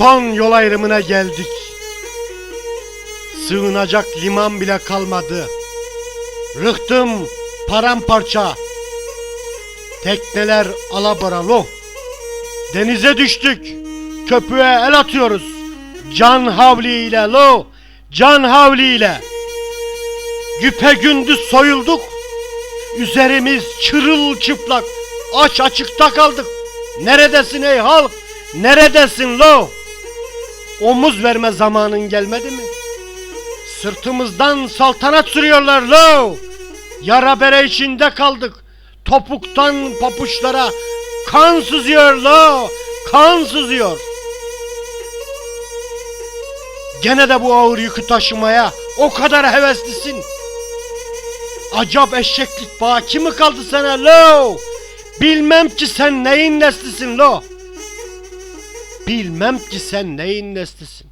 Son yol ayrımına geldik. Sığınacak liman bile kalmadı. Rıhtım paramparça. Tekneler alabaralı. Denize düştük. Köpüğe el atıyoruz. Can havliyle lo. Can havliyle. Güpe gündüz soyulduk. Üzerimiz çırılçıplak. Aç açıkta kaldık. Neredesin ey halk? Neredesin lo? Omuz verme zamanın gelmedi mi? Sırtımızdan saltanat sürüyorlar lo. Yara bere içinde kaldık. Topuktan papuçlara kan sızıyor lo. Kan sızıyor. Gene de bu ağır yükü taşımaya o kadar heveslisin. Acap eşeklik baki mi kaldı sana lo? Bilmem ki sen neyin neslisin lo? Bilmem ki sen neyin neslisin.